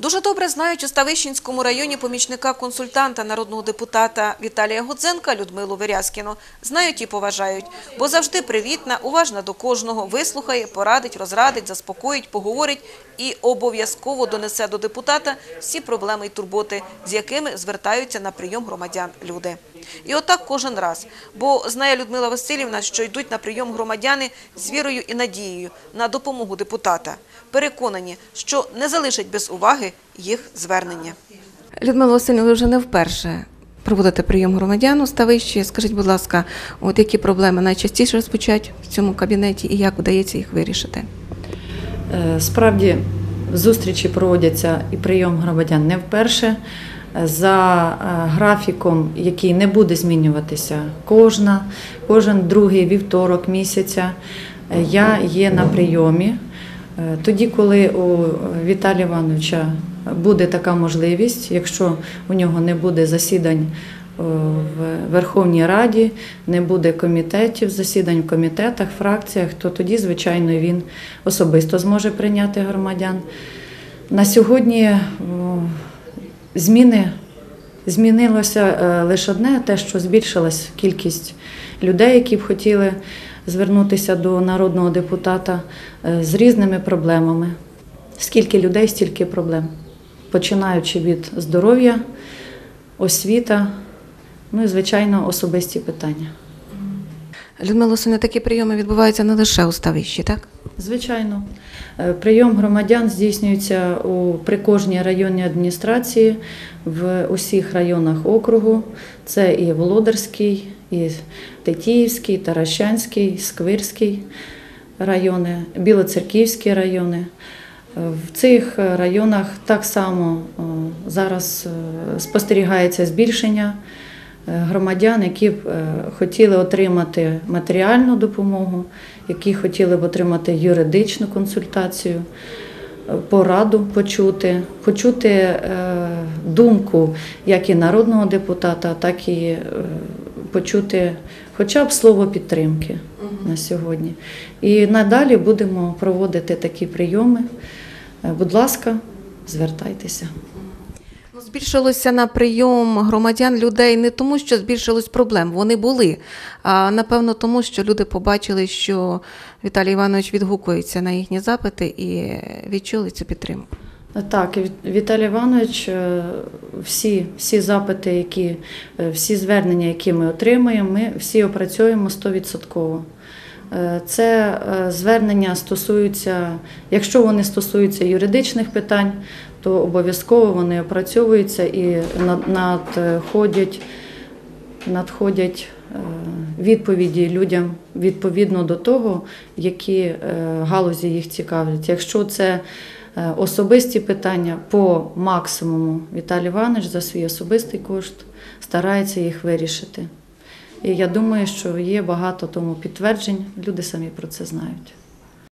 Дуже добре знають у Ставищенському районі помічника-консультанта народного депутата Віталія Гудзенка Людмилу Верязкіну. Знають і поважають, бо завжди привітна, уважна до кожного, вислухає, порадить, розрадить, заспокоїть, поговорить і обов'язково донесе до депутата всі проблеми і турботи, з якими звертаються на прийом громадян люди. І отак кожен раз. Бо знає Людмила Васильівна, що йдуть на прийом громадяни з вірою і надією на допомогу депутата. Переконані, що не залишать без уваги їх звернення. Людмила Васильівна, ви вже не вперше проводите прийом громадян у ставищі. Скажіть, будь ласка, от які проблеми найчастіше розпочать в цьому кабінеті і як вдається їх вирішити? Е, Справді зустрічі проводяться і прийом громадян не вперше. Е, За е, графіком, який не буде змінюватися кожна, кожен другий вівторок місяця, я є на прийомі. Е, Тоді, коли у Віталія Івановича буде така можливість, якщо у нього не буде засідань е, в Верховній Раді, не буде комітетів, засідань в комітетах, фракціях, то тоді, звичайно, він особисто зможе прийняти громадян. На сьогодні зміни змінилося е, лише одне, те, що збільшилась кількість людей, які б хотіли звернутися до народного депутата е, з різними проблемами. Скільки людей, стільки проблем. Починаючи від здоров'я, освіта, ну і, звичайно, особисті питання. Людмила Васильівна, такі прийоми відбуваються не лише у ставищі, так? Звичайно, Е, прийом громадян здійснюється у при кожній районній адміністрації в усіх районах округу. Це і Володарський, і Тетіївський, Таращанський, Сквирський райони, Білоцерківські райони. Е, В цих районах так само е, зараз спостерігається збільшення громадян, які б е, хотіли отримати матеріальну допомогу, які хотіли б отримати юридичну консультацію, е, пораду почути, почути е, думку як і народного депутата, так і е, почути хоча б слово підтримки на сьогодні. І надалі будемо проводити такі прийоми. Е, Будь ласка, звертайтеся. Збільшилося на прийом громадян людей не тому, що збільшилось проблем, вони були, а напевно тому, що люди побачили, що Віталій Іванович відгукується на їхні запити і відчули цю підтримку. Так, Віталій Іванович, е, всі, всі запити, які, е, всі звернення, які ми отримуємо, ми всі опрацьовуємо 100%. Е, Це звернення стосуються, якщо вони стосуються юридичних питань, то обов'язково вони опрацьовуються і надходять, надходять е, відповіді людям відповідно до того, які е, галузі їх цікавлять. Якщо це е, особисті питання по максимуму, Віталій Іванович за свій особистий кошт старається їх вирішити. І я думаю, що є багато тому підтверджень, люди самі про це знають.